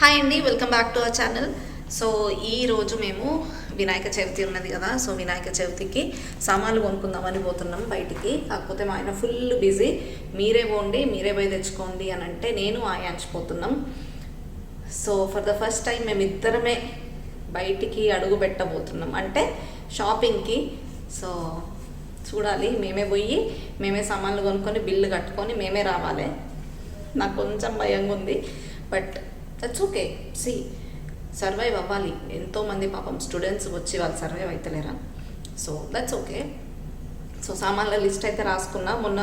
Hi అండి welcome back to our channel so ఈ రోజు మేము వినాయక చవితి ఉన్నది కదా సో వినాయక చవితికి సామాన్లు కొనుక్కుందామని పోతున్నాం బయటికి. కాకపోతే మా ఆయన ఫుల్ బిజీ మీరే పోండి మీరే పోయి తెచ్చుకోండి అని అంటే నేను ఆయాంచిపోతున్నాం so for the first time మేము ఇద్దరమే బయటికి అడుగు పెట్టబోతున్నాం. అంటే షాపింగ్కి సో చూడాలి మేమే పోయి మేమే సామాన్లు కొనుక్కొని బిల్లు కట్టుకొని మేమే రావాలి. నాకు కొంచెం భయంగా ఉంది but that's okay see survive అవ్వాలి. ఎంతోమంది పాపం స్టూడెంట్స్ వచ్చి వాళ్ళు సర్వైవ్ అవుతలేరా సో దట్స్ ఓకే సో సామాన్ల లిస్ట్ అయితే రాసుకున్నా. మొన్న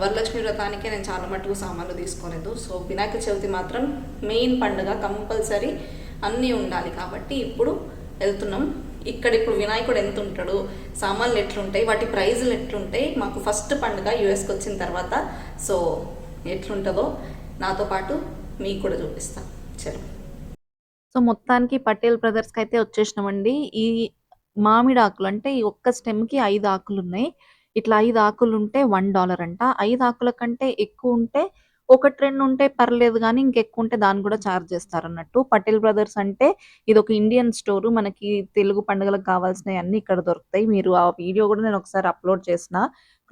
వరలక్ష్మి వ్రతానికే నేను చాలా మటుకు సామాన్లు తీసుకోలేదు. సో వినాయక చవితి మాత్రం మెయిన్ పండుగ కంపల్సరీ అన్నీ ఉండాలి. కాబట్టి ఇప్పుడు వెళ్తున్నాం. ఇక్కడ ఇప్పుడు వినాయకుడు ఎంత ఉంటాడు సామాన్లు ఎట్లుంటాయి? వాటి ప్రైజులు ఎట్లుంటాయి? మాకు ఫస్ట్ పండుగ యుఎస్కి వచ్చిన తర్వాత. సో ఎట్లుంటుందో నాతో పాటు మీకు కూడా చూపిస్తాను చలో. సో మొత్తానికి పటేల్ బ్రదర్స్కి అయితే వచ్చేసినామండి. ఈ మామిడి ఆకులు అంటే ఈ ఒక్క స్టెమ్కి ఐదు ఆకులు ఉన్నాయి ఇట్లా ఐదు ఆకులు ఉంటే వన్ డాలర్ అంట ఐదు ఆకుల కంటే ఎక్కువ ఉంటే ఒకటి రెండు ఉంటే పర్లేదు కానీ ఇంకెక్కువ ఉంటే దాన్ని కూడా ఛార్జ్ చేస్తారు అన్నట్టు పటేల్ బ్రదర్స్ అంటే ఇది ఒక ఇండియన్ స్టోర్. మనకి తెలుగు పండుగలకు కావాల్సినవి అన్ని ఇక్కడ దొరుకుతాయి. మీరు ఆ వీడియో కూడా నేను ఒకసారి అప్లోడ్ చేసిన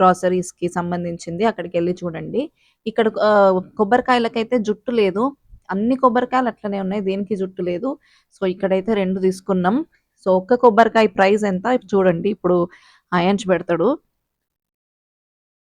గ్రాసరీస్కి సంబంధించింది. అక్కడికి వెళ్ళి చూడండి. ఇక్కడ ఆ, కొబ్బరికాయలకైతే జుట్టు లేదు. అన్ని కొబ్బరికాయలు అట్లనే ఉన్నాయి. దేనికి జుట్టు లేదు. సో ఇక్కడైతే రెండు తీసుకున్నాం. సో ఒక్క కొబ్బరికాయ ప్రైస్ ఎంత? చూడండి. ఇప్పుడు అయాంచ్ పెడతాడు.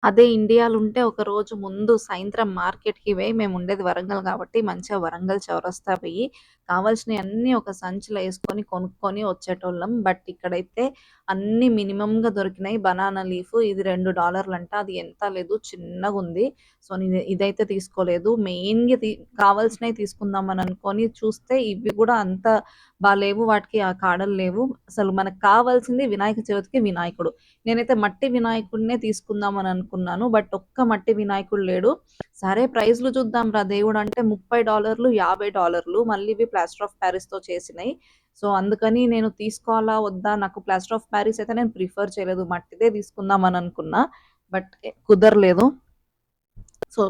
అదే ఇండియాలో ఉంటే ఒక రోజు ముందు సాయంత్రం మార్కెట్కి పోయి మేము ఉండేది వరంగల్ కాబట్టి మంచిగా వరంగల్ చౌరస్తా పోయి కావాల్సినవి అన్ని ఒక సంచిలో వేసుకొని కొనుక్కొని వచ్చేటోళ్ళం. బట్ ఇక్కడైతే అన్ని మినిమంగా దొరికినాయి. బనానా లీఫ్ ఇది రెండు డాలర్లు అంట అది ఎంత లేదు చిన్నగా ఉంది సో నేను ఇదైతే తీసుకోలేదు. మెయిన్గా తీ- కావాల్సినవి తీసుకుందామని అనుకొని చూస్తే ఇవి కూడా అంత బాగాలేవు వాటికి ఆ కాడలు లేవు. అసలు మనకు కావాల్సింది వినాయక చవితికి వినాయకుడు. నేనైతే మట్టి వినాయకుడినే తీసుకుందాం అని అనుకున్నాను బట్ ఒక్క మట్టి వినాయకుడు లేడు. సరే ప్రైజ్లు చూద్దాం రా దేవుడు అంటే ముప్పై డాలర్లు యాభై డాలర్లు మళ్ళీ ఇవి ప్లాస్టర్ ఆఫ్ ప్యారిస్తో చేసినాయి. సో అందుకని నేను తీసుకోవాలా వద్దా? నాకు ప్లాస్టర్ ఆఫ్ ప్యారిస్ అయితే నేను ప్రిఫర్ చేయలేదు మట్టిదే తీసుకుందాం అని అనుకున్నా బట్ కుదరలేదు. సో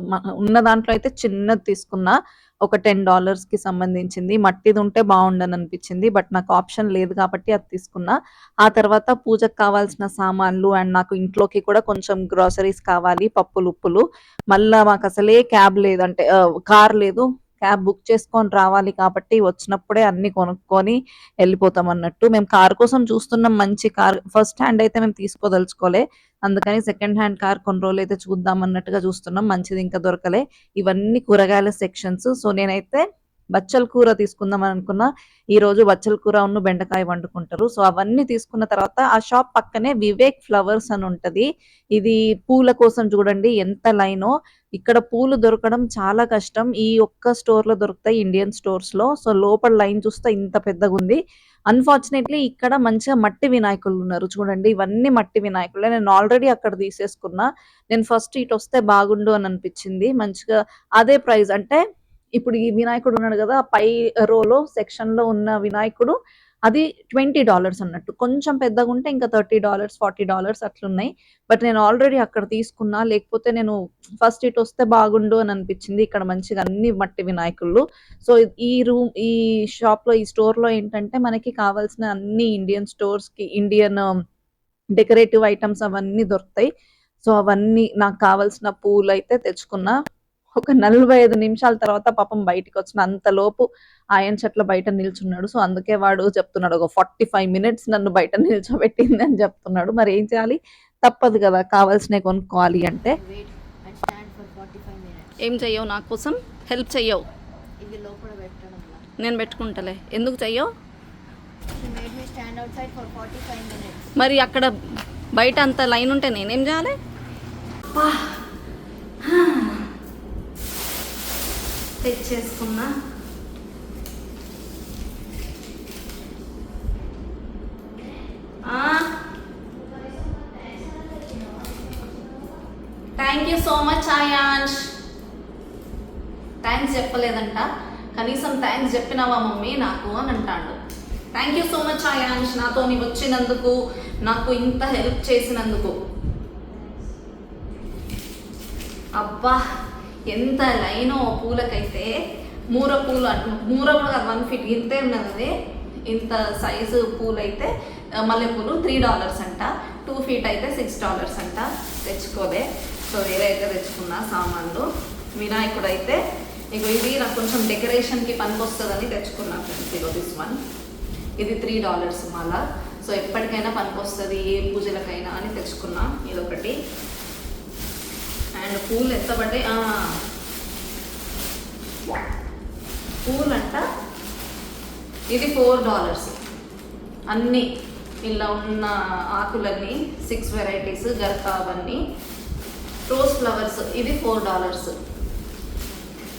ఉన్న దాంట్లో అయితే చిన్నది తీసుకున్నా ఒక టెన్ డాలర్స్కి సంబంధించింది. మట్టిది ఉంటే బాగుండని అనిపించింది బట్ నాకు ఆప్షన్ లేదు కాబట్టి అది తీసుకున్నా. ఆ తర్వాత పూజకు కావాల్సిన సామాన్లు అండ్ నాకు ఇంట్లోకి కూడా కొంచెం గ్రోసరీస్ కావాలి పప్పులు ఉప్పులు. మళ్ళా మాకు అసలే క్యాబ్ లేదంటే కార్ లేదు. క్యాబ్ బుక్ చేసుకొని రావాలి కాబట్టి వచ్చినప్పుడే అన్ని కొనుక్కొని వెళ్ళిపోతాం అన్నట్టు. మేము కార్ కోసం చూస్తున్నాం మంచి కార్. ఫస్ట్ హ్యాండ్ అయితే మేము తీసుకోదలుచుకోలే. అందుకని సెకండ్ హ్యాండ్ కార్ కొన్ని రోజులు అయితే చూద్దాం అన్నట్టుగా చూస్తున్నాం. మంచిది ఇంకా దొరకలే. ఇవన్నీ కూరగాయల సెక్షన్స్ సో నేనైతే బచ్చల కూర తీసుకుందాం అని అనుకున్నా ఈ రోజు బచ్చల కూర ఉన్న బెండకాయ వండుకుంటారు. సో అవన్నీ తీసుకున్న తర్వాత ఆ షాప్ పక్కనే వివేక్ ఫ్లవర్స్ అని ఉంటది. ఇది పూల కోసం చూడండి ఎంత లైనో. ఇక్కడ పూలు దొరకడం చాలా కష్టం. ఈ ఒక్క స్టోర్లో దొరుకుతాయి ఇండియన్ స్టోర్స్లో సో లోపల లైన్ చూస్తే ఇంత పెద్దగా ఉంది అన్ఫార్చునేట్లీ ఇక్కడ మంచిగా మట్టి వినాయకులు ఉన్నారు. చూడండి ఇవన్నీ మట్టి వినాయకులే. నేను ఆల్రెడీ అక్కడ తీసేసుకున్నా. నేను ఫస్ట్ ఇటు వస్తే బాగుండు అని అనిపించింది. మంచిగా అదే ప్రైస్ అంటే ఇప్పుడు ఈ వినాయకుడు ఉన్నాడు కదా పై రోలో సెక్షన్లో ఉన్న వినాయకుడు అది ట్వంటీ డాలర్స్ అన్నట్టు. కొంచెం పెద్దగా ఉంటే ఇంకా థర్టీ డాలర్స్ ఫార్టీ డాలర్స్ అట్లున్నాయి. బట్ నేను ఆల్రెడీ అక్కడ తీసుకున్నా లేకపోతే నేను ఫస్ట్ ఇటు వస్తే బాగుండు అని అనిపించింది. ఇక్కడ మంచిగా అన్ని మట్టి వినాయకుళ్ళు. సో ఈ రూమ్ ఈ షాప్లో ఈ స్టోర్లో ఏంటంటే మనకి కావాల్సిన అన్ని ఇండియన్ స్టోర్స్కి ఇండియన్ డెకరేటివ్ ఐటమ్స్ అవన్నీ దొరుకుతాయి. సో అవన్నీ నాకు కావాల్సిన పూలు అయితే తెచ్చుకున్నా. ఒక నలభై ఐదు నిమిషాల తర్వాత పాపం బయటికి వచ్చిన అంతలోపు ఆయన చెట్ల బయట నిల్చున్నాడు. సో అందుకే వాడు చెప్తున్నాడు ఒక ఫార్టీ ఫైవ్ మినిట్స్ నన్ను బయట నిల్చోబెట్టింది అని చెప్తున్నాడు. మరి ఏం చేయాలి? తప్పదు కదా కావాల్సినవి కొనుక్కోవాలి అంటే. Wait and stand for 45 minutes. ఏం చెయ్యవు నా కోసం? హెల్ప్ చెయ్యవు. ఇది లోపల పెట్టడంలా నేను పెట్టుకుంటలే. ఎందుకు చెయ్యవు? She made me stand outside for 45 minutes. మరి అక్కడ బయట అంత లైన్ ఉంటే నేనేం చేయాలి? తెచ్చేసుకున్నా. Thank you so much Aayansh thanks చెప్పలేదంట. కనీసం థ్యాంక్స్ చెప్పినావా మమ్మీ? నాకు అని అంటాడు. Thank you so much Aayansh నాతో నీ వచ్చినందుకు నాకు ఇంత హెల్ప్ చేసినందుకు. అబ్బా! ఎంత లైనో పూలకైతే మూర పూలు అంటు మూర కూడా కాదు వన్ ఫీట్ ఇంతే ఉన్నది అది ఇంత సైజు పూలు అయితే మల్లెపూలు త్రీ డాలర్స్ అంట. టూ ఫీట్ అయితే సిక్స్ డాలర్స్ అంట. తెచ్చుకోలే. సో వేరే అయితే తెచ్చుకున్నా సామాన్లు వినాయకుడు అయితే ఇగో ఇది నాకు కొంచెం డెకరేషన్కి పనికొస్తుందని తెచ్చుకున్నా ఫ్రెండ్స్ ఇగో దిస్ వన్ ఇది త్రీ డాలర్స్ మళ్ళా సో ఎప్పటికైనా పనికొస్తుంది ఏ పూజలకైనా అని తెచ్చుకున్నా. అండ్ పూలు ఎంత పడ్డాయి? ఆ, పూలంట? ఇది ఫోర్ డాలర్స్ అన్నీ ఇలా ఉన్న ఆకులన్నీ సిక్స్ వెరైటీస్ గర్కా అవన్నీ. రోజ్ ఫ్లవర్స్ ఇది ఫోర్ డాలర్స్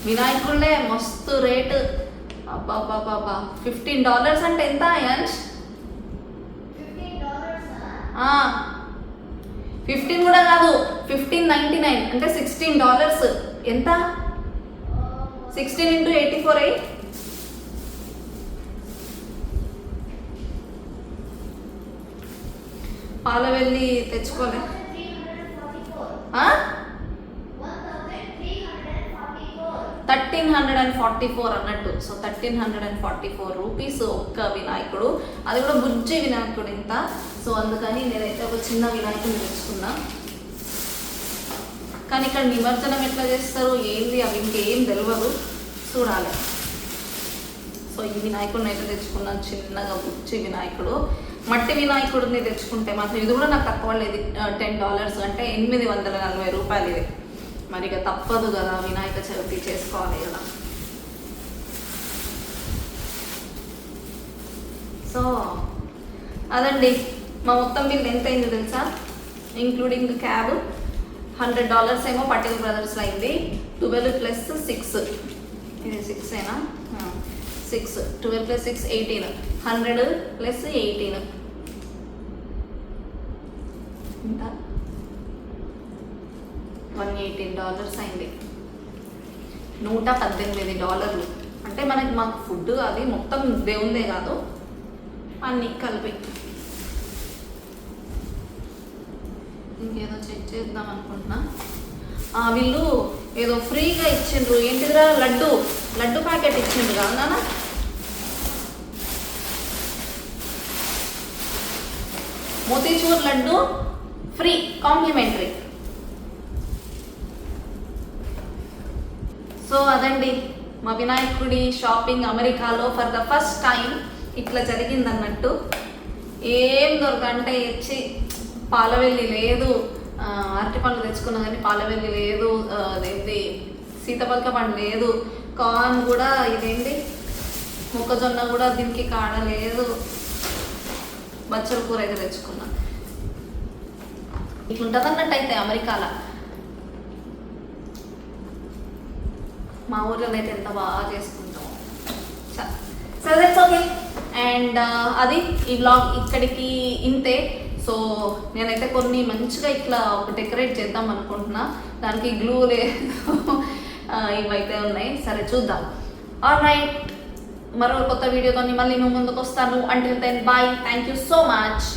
వినాయకుళ్ళే మస్తు రేటు. అబ్బాబ్బాబ్బా ఫిఫ్టీన్ డాలర్స్ అంటే ఎంత యంష్ ఫిఫ్టీన్ కూడా కాదు ఫిఫ్టీన్ నైంటీ నైన్ అంటే సిక్స్టీన్ డాలర్స్ ఎంత? సిక్స్టీన్ ఇంటూ ఎయిటీ ఫోర్ అయ్యి పాల వెళ్ళి తెచ్చుకోలే. Thirteen hundred and forty four అన్నట్టు. So thirteen hundred and forty four rupees ఒక్క వినాయకుడు. అది కూడా బుజ్జి వినాయకుడు ఇంత సో అందుకని నేనైతే ఒక చిన్న వినాయకుడిని తెచ్చుకున్నా. కానీ ఇక్కడ నిమజ్జనం ఎట్లా చేస్తారు ఏంది అవి ఇంకేం తెలియదు చూడాలి. సో ఈ వినాయకుడిని అయితే తెచ్చుకున్నాను చిన్నగా బుచ్చి వినాయకుడు. మట్టి వినాయకుడిని తెచ్చుకుంటే మాత్రం ఇది కూడా నాకు తక్కువ లేదు. టెన్ డాలర్స్ అంటే ఎనిమిది వందల నలభై రూపాయలు ఇది. మరి ఇక తప్పదు కదా వినాయక చవితి చేసుకోవాలి కదా. సో అదండి. మా మొత్తం బిల్ ఎంత అయింది తెలుసా? ఇంక్లూడింగ్ క్యాబ్ హండ్రెడ్ డాలర్స్ ఏమో పటేల్ బ్రదర్స్ అయింది. ట్వెల్వ్ ప్లస్ సిక్స్ ఇది సిక్స్ ఏనా? Six twelve plus six eighteen hundred plus eighteen one eighteen dollars అయింది. నూట పద్దెనిమిది డాలర్లు. అంటే మనకి మాకు ఫుడ్ అది మొత్తం దేవుందే కాదు. అన్నీ కలిపి. ఇంకేదో చెక్ చేద్దాం అనుకుంటున్నా. ఆ, వీళ్ళు ఏదో ఫ్రీగా ఇచ్చిండ్రు. ఏంటిదిరా? లడ్డు. లడ్డు ప్యాకెట్ ఇచ్చిండ్రు కదా motichoor laddu. Free complimentary. So అదండి. మా వినాయకుడి షాపింగ్ అమెరికాలో ఫర్ ద ఫస్ట్ టైం ఇట్లా జరిగిందన్నట్టు. ఏం దొరకంటే ఇచ్చి పాలవెల్లి లేదు. అరటి పండ్లు తెచ్చుకున్నా కానీ పాలవెల్లి లేదు. అదేంటి సీతపలక పండు లేదు. కార్న్ కూడా ఇదేంటి మొక్కజొన్న కూడా దీనికి కాడ లేదు. బచ్చల కూర అయితే తెచ్చుకున్నా. ఇట్లుంటుంది అన్నట్టు అయితే అమెరికాలో. మా ఊర్లో అయితే ఎంత బాగా చేసుకుంటాం. సో ఓకే అండ్ అది ఈ బ్లాగ్ ఇక్కడికి ఇంతే. సో నేనైతే కొన్ని మంచిగా ఇట్లా ఒక డెకరేట్ చేద్దాం అనుకుంటున్నా. దానికి గ్లూ లేదు ఇవైతే ఉన్నాయి. సరే చూద్దాం. ఆల్ రైట్ మరో కొత్త వీడియోతో మళ్ళీ మేము ముందుకు వస్తాను అంటే then bye thank you so much